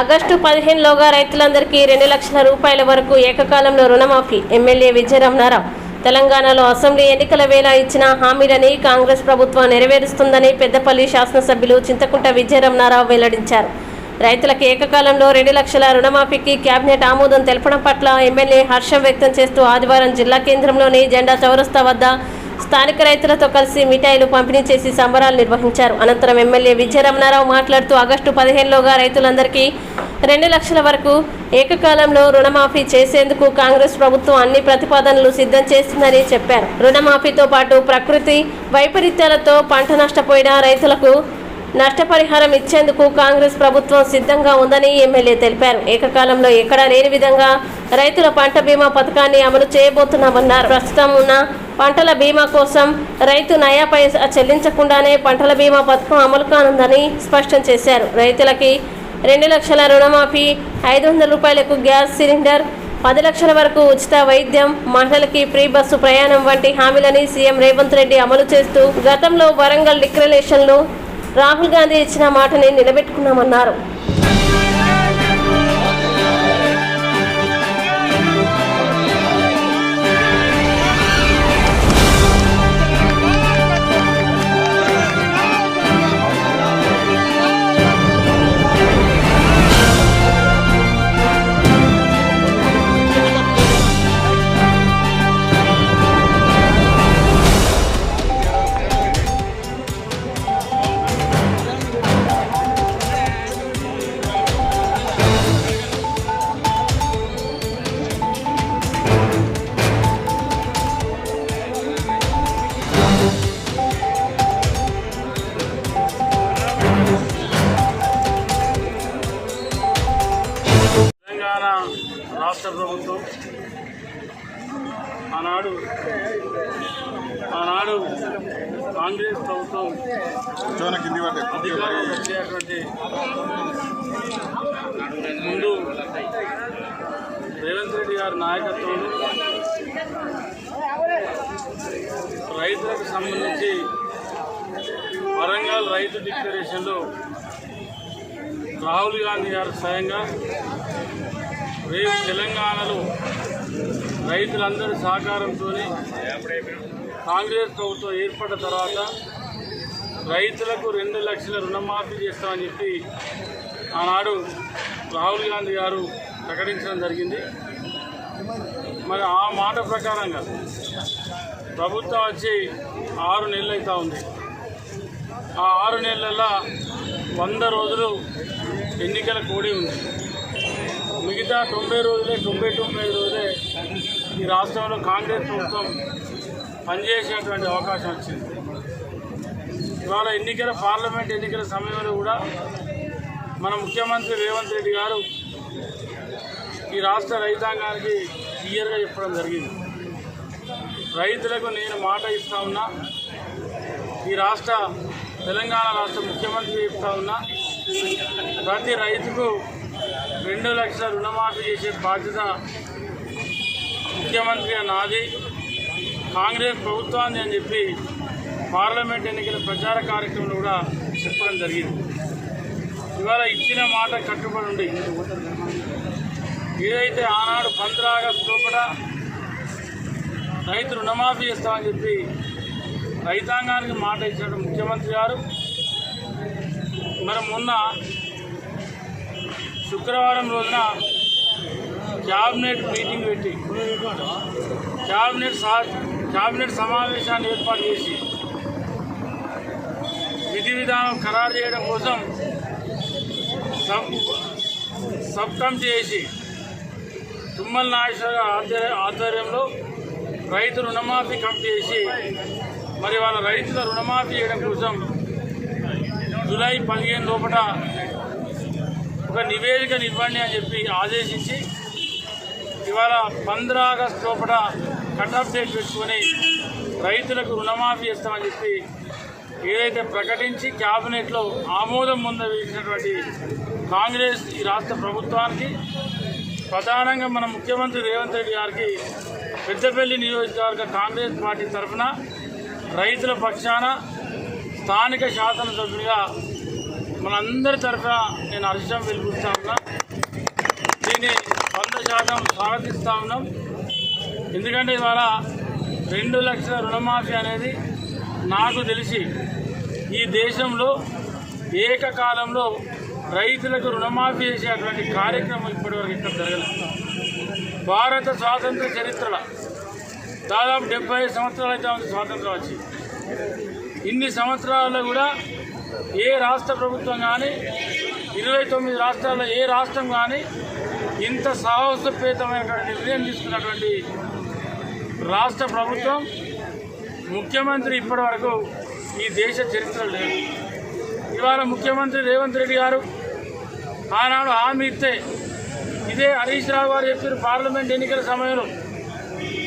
August పదిహేనులోగా రైతులందరికీ రెండు లక్షల రూపాయల వరకు ఏకకాలంలో రుణమాఫీ. ఎమ్మెల్యే విజయరమణారావు తెలంగాణలో అసెంబ్లీ ఎన్నికల వేళ ఇచ్చిన హామీలని కాంగ్రెస్ ప్రభుత్వం నెరవేరుస్తుందని పెద్దపల్లి శాసనసభ్యులు చింతకుంట విజయరమణారావు వెల్లడించారు. రైతులకు ఏకకాలంలో రెండు లక్షల రుణమాఫీకి కేబినెట్ ఆమోదం తెలపడం పట్ల ఎమ్మెల్యే హర్షం వ్యక్తం చేస్తూ ఆదివారం జిల్లా కేంద్రంలోని జెండా చౌరస్తా వద్ద స్థానిక రైతులతో కలిసి మిఠాయిలు పంపిణీ చేసి సంబరాలు నిర్వహించారు. అనంతరం ఎమ్మెల్యే విజయరమణారావు మాట్లాడుతూ ఆగస్టు పదిహేనులోగా రైతులందరికీ రెండు లక్షల వరకు ఏకకాలంలో రుణమాఫీ చేసేందుకు కాంగ్రెస్ ప్రభుత్వం అన్ని ప్రతిపాదనలు సిద్ధం చేస్తుందని చెప్పారు. రుణమాఫీతో పాటు ప్రకృతి వైపరీత్యాలతో పంట నష్టపోయిన రైతులకు నష్టపరిహారం ఇచ్చేందుకు కాంగ్రెస్ ప్రభుత్వం సిద్ధంగా ఉందని ఎమ్మెల్యే తెలిపారు. ఏకకాలంలో ఎక్కడా లేని విధంగా రైతుల పంట బీమా పథకాన్ని అమలు చేయబోతున్నామన్నారు. ప్రస్తుతం ఉన్న పంటల బీమా కోసం రైతు నయా పైసా చెల్లించకుండానే పంటల బీమా పథకం అమలు కానుందని స్పష్టం చేశారు. రైతులకి రెండు లక్షల రుణమాఫీ ఐదు వందల రూపాయలకు గ్యాస్ సిలిండర్ పది లక్షల వరకు ఉచిత వైద్యం మహిళలకి ఫ్రీ బస్సు ప్రయాణం వంటి హామీలని సీఎం రేవంత్ రెడ్డి అమలు చేస్తూ గతంలో వరంగల్ డిక్లరేషన్లు రాహుల్ గాంధీ ఇచ్చిన మాటని నిలబెట్టుకున్నామన్నారు. తెలంగాణ రాష్ట్ర ప్రభుత్వం ఆనాడు ఆనాడు కాంగ్రెస్ ప్రభుత్వం అధికారం వచ్చేటువంటి ముందు రేవంత్ రెడ్డి గారి నాయకత్వంలో రైతులకు సంబంధించి వరంగల్ రైతు డిక్లరేషన్లో రాహుల్ గాంధీ గారు స్వయంగా రేపు తెలంగాణలో రైతులందరి సహకారంతో కాంగ్రెస్ ప్రభుత్వం ఏర్పడిన తర్వాత రైతులకు రెండు లక్షల రుణమాఫీ చేస్తామని చెప్పి ఆనాడు రాహుల్ గాంధీ గారు ప్రకటించడం జరిగింది. మరి ఆ మాట ప్రకారంగా ప్రభుత్వం వచ్చి ఆరు నెలలు అవుతా ఉంది. ఆ ఆరు నెలల వంద రోజులు ఎన్నికల కోడి ఉంది. మిగతా తొంభై రోజులే తొంభై తొంభై రోజులే ఈ రాష్ట్రంలో కాంగ్రెస్ ప్రభుత్వం పనిచేసేటువంటి అవకాశం వచ్చింది. ఇవాళ ఎన్నికల పార్లమెంట్ ఎన్నికల సమయంలో కూడా మన ముఖ్యమంత్రి రేవంత్ రెడ్డి గారు ఈ రాష్ట్ర రైతాంగానికి క్లియర్గా చెప్పడం జరిగింది. రైతులకు నేను మాట ఇస్తా ఉన్నా ఈ రాష్ట్ర తెలంగాణ రాష్ట్ర ముఖ్యమంత్రి చెప్తా ఉన్నా ప్రతి రైతుకు రెండు లక్షల రుణమాఫీ చేసే బాధ్యత ముఖ్యమంత్రి నాది. కాంగ్రెస్ ప్రభుత్వాన్ని అని చెప్పి పార్లమెంట్ ఎన్నికల ప్రచార కార్యక్రమంలో కూడా చెప్పడం జరిగింది. ఇవాళ ఇచ్చిన మాట కట్టుబడి ఉండి ఏదైతే ఆనాడు పంద్ర ఆగస్టు లోపల రైతు రుణమాఫీ చేస్తామని చెప్పి రైతాంగానికి మాట ఇచ్చాడు ముఖ్యమంత్రి గారు. మరి మొన్న శుక్రవారం రోజున క్యాబినెట్ మీటింగ్ పెట్టి క్యాబినెట్ సా క్యాబినెట్ సమావేశాన్ని ఏర్పాటు చేసి విధి విధానం ఖరారు చేయడం కోసం సబ్ సబ్ కమిటీ చేసి తుమ్మల నాగేశ్వర ఆధ్వర్య ఆధ్వర్యంలో రైతు రుణమాఫీ కమిటీ మరి వాళ్ళ రైతుల రుణమాఫీ చేయడం కోసం జూలై పదిహేను లోపల ఒక నివేదిక ఇవ్వండి అని చెప్పి ఆదేశించి ఇవాళ పంద్ర ఆగస్టు లోపల కటాఫ్ డేట్ పెట్టుకొని రైతులకు రుణమాఫీ ఇస్తామని చెప్పి ఏదైతే ప్రకటించి క్యాబినెట్లో ఆమోదం ముందవేసినటువంటి కాంగ్రెస్ ఈ రాష్ట్ర ప్రభుత్వానికి ప్రధానంగా మన ముఖ్యమంత్రి రేవంత్ రెడ్డి గారికి పెద్దపల్లి నియోజకవర్గ కాంగ్రెస్ పార్టీ తరఫున రైతుల పక్షాన స్థానిక శాసనసభ్యుడిగా మనందరి తరఫున నేను హర్షం వెలిపిస్తా ఉన్నా. దీన్ని వంద శాతం స్వాగతిస్తా ఉన్నాం. ఎందుకంటే ఇవాళ రెండు లక్షల రుణమాఫీ అనేది నాకు తెలిసి ఈ దేశంలో ఏకకాలంలో రైతులకు రుణమాఫీ చేసేటువంటి కార్యక్రమం ఇప్పటివరకు ఇక్కడ జరగలేదు. భారత స్వాతంత్ర చరిత్రలో దాదాపు డెబ్బై సంవత్సరాలు అయితే స్వాతంత్రం వచ్చి ఇన్ని సంవత్సరాల్లో కూడా ఏ రాష్ట్ర ప్రభుత్వం కానీ ఇరవై తొమ్మిది రాష్ట్రాల్లో ఏ రాష్ట్రం కానీ ఇంత సాహసోపేతమైనటువంటి నిర్ణయం తీసుకున్నటువంటి రాష్ట్ర ప్రభుత్వం ముఖ్యమంత్రి ఇప్పటివరకు ఈ దేశ చరిత్ర లేదు ఇవాళ ముఖ్యమంత్రి రేవంత్ రెడ్డి గారు ఆనాడు హామీ ఇస్తే ఇదే హరీష్ రావు గారు చెప్పారు పార్లమెంట్ ఎన్నికల సమయంలో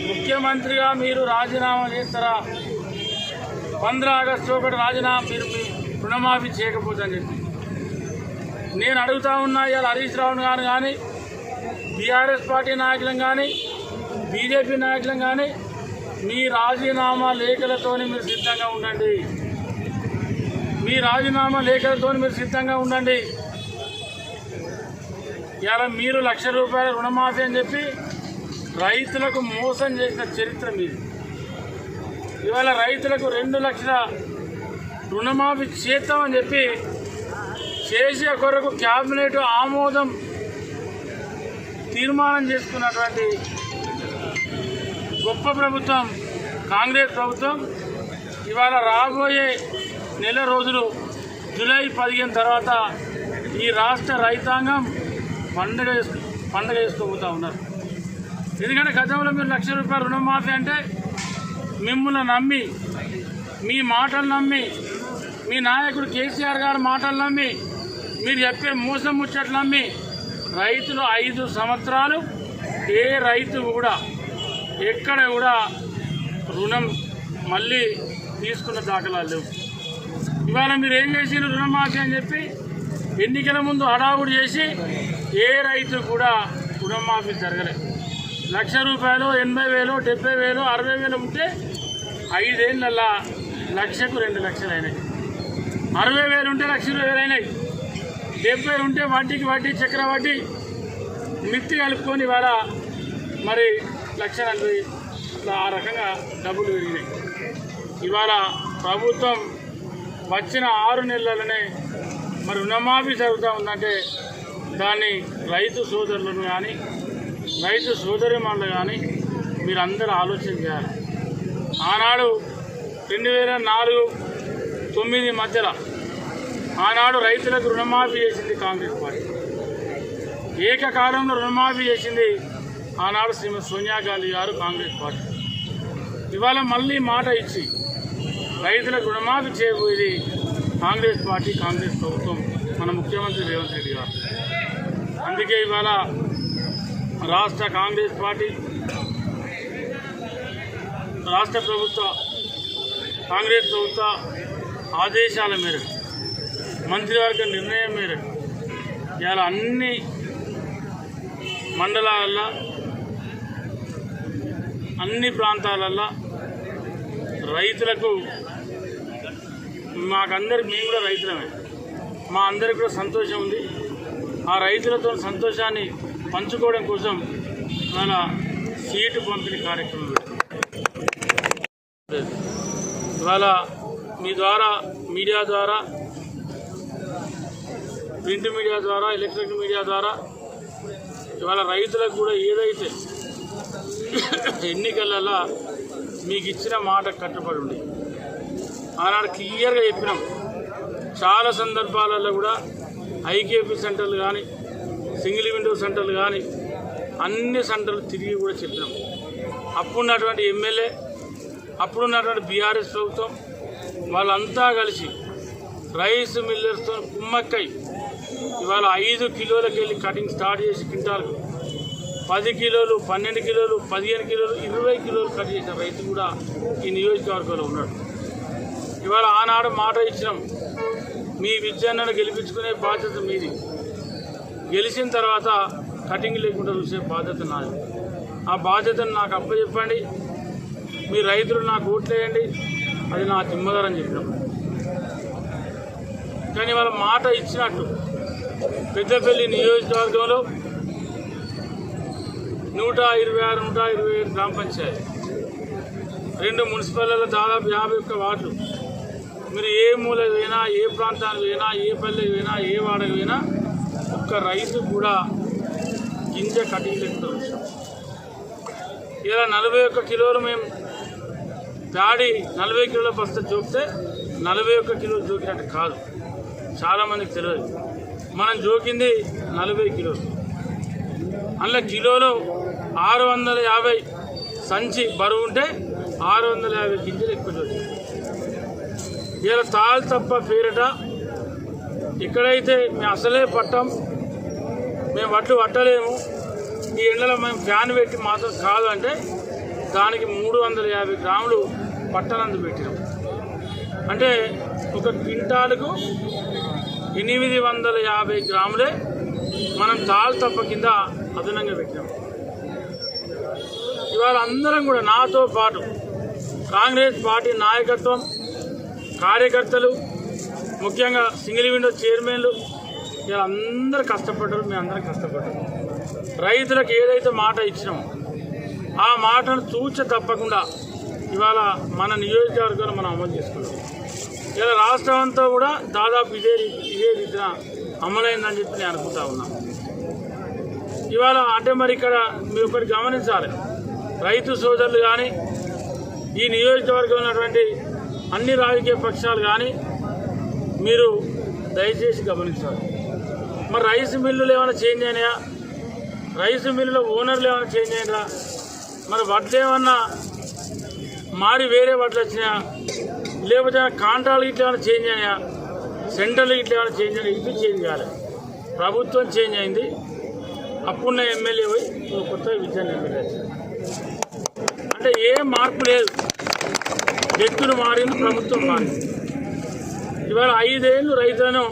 ముఖ్యమంత్రిగా మీరు రాజీనామా చేస్తారా? పంద్రా ఆగస్టు ఒకటి రాజీనామా మీరు రుణమాఫీ చేయకపోతే అని చెప్పి. నేను అడుగుతా ఉన్నా ఇవాళ హరీష్ రావు గారు కానీ బీఆర్ఎస్ పార్టీ నాయకులను కానీ బీజేపీ నాయకులను కానీ మీ రాజీనామా లేఖలతోని మీరు సిద్ధంగా ఉండండి. మీ రాజీనామా లేఖలతో మీరు సిద్ధంగా ఉండండి. ఇలా మీరు లక్ష రూపాయల రుణమాఫీ అని చెప్పి రైతులకు మోసం చేసిన చరిత్ర మీది. ఇవాళ రైతులకు రెండు లక్షల రుణమాఫీ చేస్తామని చెప్పి చేసే కొరకు క్యాబినెట్ ఆమోదం తీర్మానం చేసుకున్నటువంటి గొప్ప ప్రభుత్వం కాంగ్రెస్ ప్రభుత్వం ఇవాళ రాబోయే నెల రోజులు జూలై పదిహేను తర్వాత ఈ రాష్ట్ర రైతాంగం పండుగ పండుగ చేసుకోబోతూ ఉన్నారు. ఎందుకంటే గతంలో మీరు లక్ష రూపాయల రుణమాఫీ అంటే మిమ్మల్ని నమ్మి మీ మాటలు నమ్మి మీ నాయకుడు కేసీఆర్ గారి మాటలు నమ్మి మీరు చెప్పే మోసం ముచ్చట్లు నమ్మి రైతులు ఐదు సంవత్సరాలు ఏ రైతు కూడా ఎక్కడ కూడా రుణం మళ్ళీ తీసుకున్న దాఖలాలు లేవు. ఇవాళ మీరు ఏం చేసిన రుణమాఫీ అని చెప్పి ఎన్నికల ముందు హడావుడి చేసి ఏ రైతు కూడా రుణమాఫీ జరగలేదు లక్ష రూపాయలు ఎనభై వేలు డెబ్బై వేలు అరవై వేలు ఉంటే ఐదేళ్ళల్లా లక్షకు రెండు లక్షలు అయినాయి అరవై వేలు ఉంటే లక్ష ఇరవై వేలు అయినాయి. డెబ్బై ఉంటే వడ్డీకి వడ్డీ చక్ర వడ్డీ. మిత్తి కలుపుకొని ఇవాళ మరి లక్ష నలభై ఇట్లా ఆ రకంగా డబ్బులు పెరిగినాయి. ఇవాళ ప్రభుత్వం వచ్చిన ఆరు నెలలనే మరి రుణమాఫీ జరుగుతూ ఉందంటే దాన్ని రైతు సోదరులను కానీ రైతు సోదరిమణులు కానీ మీరందరూ ఆలోచన చేయాలి. ఆనాడు రెండు వేల నాలుగు తొమ్మిది మధ్యలో ఆనాడు రైతులకు రుణమాఫీ చేసింది కాంగ్రెస్ పార్టీ. ఏకకాలంలో రుణమాఫీ చేసింది ఆనాడు శ్రీమతి సోనియా గాంధీ గారు కాంగ్రెస్ పార్టీ. ఇవాళ మళ్ళీ మాట ఇచ్చి రైతులకు రుణమాఫీ చేయబోయేది కాంగ్రెస్ పార్టీ కాంగ్రెస్ ప్రభుత్వం మన ముఖ్యమంత్రి రేవంత్ రెడ్డి గారు. అందుకే ఇవాళ రాష్ట్ర కాంగ్రెస్ పార్టీ రాష్ట్ర ప్రభుత్వ కాంగ్రెస్ ప్రభుత్వ ఆదేశాల మేరకు మంత్రివర్గ నిర్ణయం మేరకు ఇవాళ అన్ని మండలాలల్లో అన్ని ప్రాంతాలల్లో రైతులకు మాకందరికి మేము కూడా రైతులమే. మా అందరికి కూడా సంతోషం ఉంది. ఆ రైతులతో సంతోషాన్ని పంచుకోవడం కోసం మన సీటు పంపిణీ కార్యక్రమం. ఇవాళ మీ ద్వారా మీడియా ద్వారా ప్రింట్ మీడియా ద్వారా ఎలక్ట్రిక్ మీడియా ద్వారా ఇవాళ రైతులకు కూడా ఏదైతే ఎన్నికలలో మీకు ఇచ్చిన మాట కట్టుబడి ఉంది. ఆనాడు క్లియర్గా చెప్పినాం. చాలా సందర్భాలలో కూడా ఐకేపీ సెంటర్లు కానీ సింగిల్ విండో సెంటర్లు కానీ అన్ని సెంటర్లు తిరిగి కూడా చెప్పినాం. అప్పుడున్నటువంటి ఎమ్మెల్యే అప్పుడున్నటువంటి బీఆర్ఎస్ ప్రభుత్వం వాళ్ళంతా కలిసి రైస్ మిల్లర్స్తో కుమ్మక్కై ఇవాళ ఐదు కిలోలకి వెళ్ళి కటింగ్ స్టార్ట్ చేసి క్వింటాలు పది కిలోలు పన్నెండు కిలోలు పదిహేను కిలోలు ఇరవై కిలోలు కట్ చేసిన రైతు కూడా ఈ నియోజకవర్గంలో ఉన్నాడు. ఇవాళ ఆనాడు మాట ఇచ్చినాం. మీ విద్యను గెలిపించుకునే బాధ్యత మీది. గెలిచిన తర్వాత కటింగ్ లేకుండా చూసే బాధ్యత నాది. ఆ బాధ్యతను నాకు అప్పచెప్పండి. మీ రైతులు నాకు ఓట్లేయండి. అది నా జిమ్మదారని చెప్పినాం కానీ వాళ్ళ మాట ఇచ్చినట్టు పెద్దపల్లి నియోజకవర్గంలో నూట ఇరవై ఆరు నూట ఇరవై ఏడు గ్రామ పంచాయతీ. రెండు మున్సిపాలిటీలో దాదాపు యాభై ఒక్క వార్డులు. మీరు ఏ మూల పోయినా ఏ ప్రాంతానికి పోయినా ఏ పల్లెకి పోయినా ఏ వాడకి పోయినా ఒక్క రైతు కూడా గింజ కటింగ్ ఇలా నలభై ఒక్క కిలోలు మేము డాడీ నలభై కిలోల బస్తా చూపితే నలభై ఒక్క కిలో జోకినట్టు కాదు. చాలామందికి తెలియదు. మనం జోకింది నలభై కిలోలు. అందులో కిలోలో ఆరు వందల యాభై సంచి బరువు ఉంటే ఆరు వందల యాభై గింజలు ఎక్కువ జోకి ఇలా తాళ్ళు తప్ప పేరిట ఎక్కడైతే మేము అసలే పట్టం మేము వడ్లు పట్టలేము ఈ ఎండలో మేము ఫ్యాన్ పెట్టి మాత్రం కాదు అంటే దానికి మూడు వందల యాభై గ్రాములు పట్టనందు పెట్టినాం. అంటే ఒక క్వింటాలకు ఎనిమిది వందల యాభై గ్రాములే మనం తాళ్ళు తప్ప కింద అదనంగా పెట్టినాం. ఇవాళ అందరం కూడా నాతో పాటు కాంగ్రెస్ పార్టీ నాయకత్వం కార్యకర్తలు ముఖ్యంగా సింగిల్ విండో చైర్మన్లు ఇలా కష్టపడ్డారు మేము అందరం కష్టపడ్డారు రైతులకు ఏదైతే మాట ఇచ్చినామో ఆ మాటను తూచ తప్పకుండా ఇవాళ మన నియోజకవర్గంలో మనం అమలు చేసుకున్నాం. ఇలా రాష్ట్రం అంతా కూడా దాదాపు ఇదే రీ- ఇదే రీతిన అమలైందని చెప్పి నేను అనుకుంటా ఉన్నా. ఇవాళ అంటే మరి ఇక్కడ మీరు ఒకటి గమనించాలి. రైతు సోదరులు కానీ ఈ నియోజకవర్గంలో ఉన్నటువంటి అన్ని రాజకీయ పక్షాలు కానీ మీరు దయచేసి గమనించాలి. మరి రైస్ మిల్లులు ఏమైనా చేంజ్ అయినాయా? రైస్ మిల్లులో ఓనర్లు ఏమైనా చేంజ్ అయినా మరి వడ్లు ఏమన్నా మారి వేరే వడ్లు వచ్చినాయా లేకపోతే కాంట్రాక్ట్ ఇట్లా చేంజ్ అయ్యా సెంట్రల్ ఇట్లా చేంజ్ అయినా ఇది చేంజ్ కాలేదు ప్రభుత్వం చేంజ్ అయింది. అప్పుడున్న ఎమ్మెల్యే పోయి కొత్త విద్యాన్ని ఎమ్మెల్యే అంటే ఏ మార్పు లేదు. వ్యక్తులు మారింది ప్రభుత్వం మారింది. ఇవాళ ఐదేళ్ళు రైతులను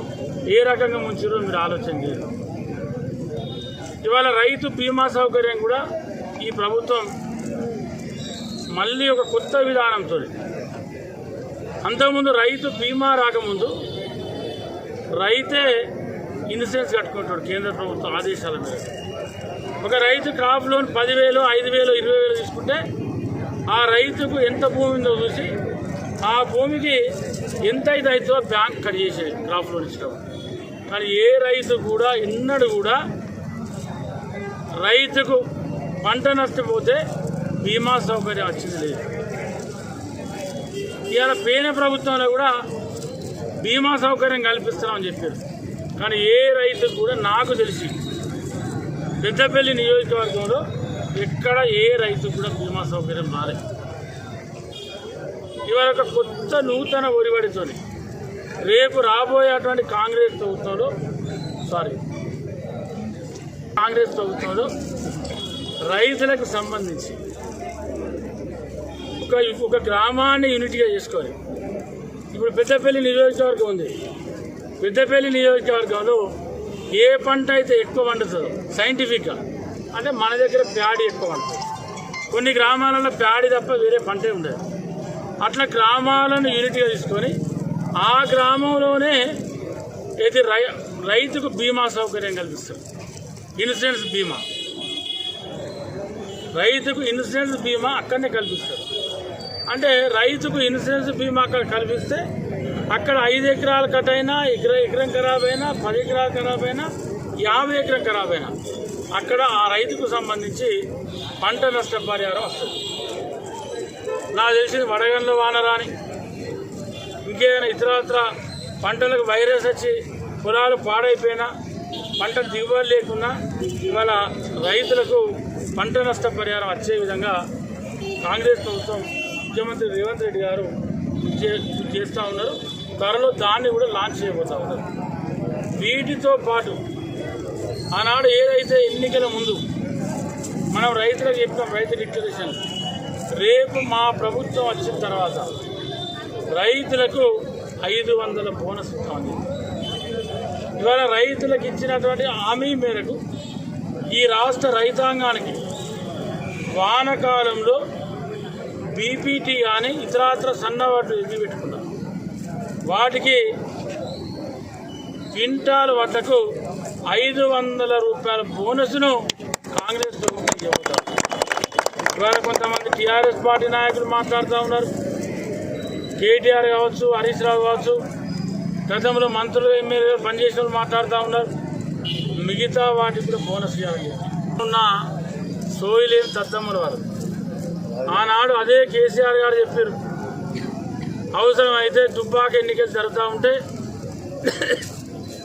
ఏ రకంగా ముంచారో మీరు ఆలోచన చేయరు. ఇవాళ రైతు బీమా సౌకర్యం కూడా ఈ ప్రభుత్వం మళ్ళీ ఒక కొత్త విధానంతో అంతకుముందు రైతు బీమా రాకముందు రైతే ఇన్సూరెన్స్ కట్టుకుంటాడు కేంద్ర ప్రభుత్వం ఆదేశాల మీద ఒక రైతు క్రాప్ లోన్ పదివేలు ఐదు వేలు ఇరవై వేలు తీసుకుంటే ఆ రైతుకు ఎంత భూమి ఉందో చూసి ఆ భూమికి ఎంత అయితే అవుతుందో బ్యాంక్ కట్ చేసేది క్రాప్ లోన్ ఇష్టం కానీ ఏ రైతు కూడా ఎన్నడూ కూడా రైతుకు పంట నష్టపోతే బీమా సౌకర్యం వచ్చింది. లేదు ఇవాళ పేన ప్రభుత్వంలో కూడా బీమా సౌకర్యం కల్పిస్తున్నామని చెప్పారు. కానీ ఏ రైతుకు కూడా నాకు తెలిసి పెద్దపల్లి నియోజకవర్గంలో ఎక్కడ ఏ రైతు కూడా బీమా సౌకర్యం రాలేదు ఇవాళ ఒక కొత్త నూతన ఒడివడితో రేపు రాబోయేటువంటి కాంగ్రెస్ ప్రభుత్వంలో సారీ కాంగ్రెస్ ప్రభుత్వంలో రైతులకు సంబంధించి ఒక ఒక గ్రామాన్ని యూనిట్గా చేసుకోవాలి. ఇప్పుడు పెద్దపల్లి నియోజకవర్గం ఉంది. పెద్దపల్లి నియోజకవర్గంలో ఏ పంట అయితే ఎక్కువ పండుతుందో సైంటిఫిక్గా అంటే మన దగ్గర ప్యాడీ ఎక్కువ వండుతుంది కొన్ని గ్రామాలలో ప్యాడీ తప్ప వేరే పంటే ఉండదు. అట్లా గ్రామాలను యూనిట్గా తీసుకొని ఆ గ్రామంలోనే ఇది రై రైతుకు బీమా సౌకర్యం కల్పిస్తారు. ఇన్సూరెన్స్ బీమా. రైతుకు ఇన్సూరెన్స్ బీమా అక్కడనే కల్పిస్తారు. అంటే రైతుకు ఇన్సూరెన్స్ బీమా అక్కడ కల్పిస్తే అక్కడ ఐదు ఎకరాలు కట్ అయినా ఎకర ఎకరం ఖరాబ్ అయినా పది ఎకరాలు ఖరాబ్ అయినా యాభై ఎకరం ఖరాబ్ అయినా అక్కడ ఆ రైతుకు సంబంధించి పంట నష్ట పరిహారం వస్తుంది. నాకు తెలిసింది వడగండ్ల వానరాని ఇంకేదైనా ఇతరత్ర పంటలకు వైరస్ వచ్చి పొలాలు పాడైపోయినా పంట దిగుబడి లేకున్నా ఇవాళ రైతులకు పంట నష్ట పరిహారం వచ్చే విధంగా కాంగ్రెస్ ప్రభుత్వం ముఖ్యమంత్రి రేవంత్ రెడ్డి గారు చే- చేస్తూ ఉన్నారు. త్వరలో దాన్ని కూడా లాంచ్ చేయబోతా ఉన్నారు. వీటితో పాటు ఆనాడు ఏదైతే ఎన్నికల ముందు మనం రైతులకు చెప్పినాం రైతు డిక్లరేషన్ రేపు మా ప్రభుత్వం వచ్చిన తర్వాత రైతులకు ఐదు వందల బోనస్ ఇస్తామని ఇవాళ రైతులకు ఇచ్చినటువంటి హామీ మేరకు ఈ రాష్ట్ర రైతాంగానికి వానకాలంలో బీపీటీ కానీ ఇతరాత్ర సన్నవాట్లు ఎన్ని పెట్టుకున్నారు. వాటికి క్వింటాల్ వడ్డకు ఐదు వందల రూపాయల బోనస్ను కాంగ్రెస్ ప్రభుత్వం చెబుతారు ఇవాళ కొంతమంది టీఆర్ఎస్ పార్టీ నాయకులు మాట్లాడుతూ ఉన్నారు. కేటీఆర్ కావచ్చు హరీష్ రావు కావచ్చు గతంలో మంత్రులు ఎమ్మెల్యేలు పనిచేసిన వాళ్ళు మాట్లాడుతూ ఉన్నారు. మిగతా వాటికి కూడా బోనస్ ఉన్న సోయిలేని తద్దమ్మల వారు. ఆనాడు అదే కేసీఆర్ గారు చెప్పారు. అవసరం అయితే దుబ్బాక ఎన్నికలు జరుగుతూ ఉంటే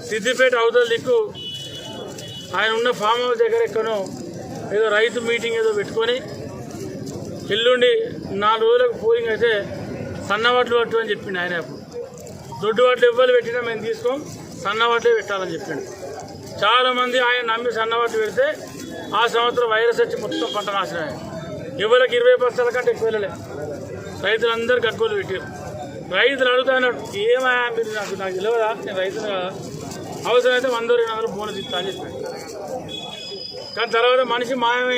సిద్దిపేట అవతల దిక్కు ఆయన ఉన్న ఫామ్ హౌస్ దగ్గర ఎక్కడో ఏదో రైతు మీటింగ్ ఏదో పెట్టుకొని ఎల్లుండి నాలుగు రోజులకు పోలింగ్ అయితే సన్నవాట్లు పట్టు అని చెప్పిండు ఆయన అప్పుడు. దొడ్డు వడ్లు ఇవ్వాలి పెట్టినా మేము తీసుకోం సన్నవాట్లే పెట్టాలని చెప్పిండు. చాలామంది ఆయన నమ్మి సన్నవాట్లు పెడితే ఆ సంవత్సరం వైరస్ వచ్చి మొత్తం పంట నాశనం అయ్యింది. ఎవరికి ఇరవై బస్తాల కంటే ఎక్కువ వెళ్ళలే. రైతులందరూ గట్టుకోలు పెట్టారు రైతులు అడుగుతున్నాడు ఏమా మీరు నాకు నాకు తెలియదా నేను రైతులు కదా? అవసరమైతే వంద రెండు వందలు బోనస్ ఇస్తా అని చెప్పాను కానీ తర్వాత మనిషి మాయమైంది.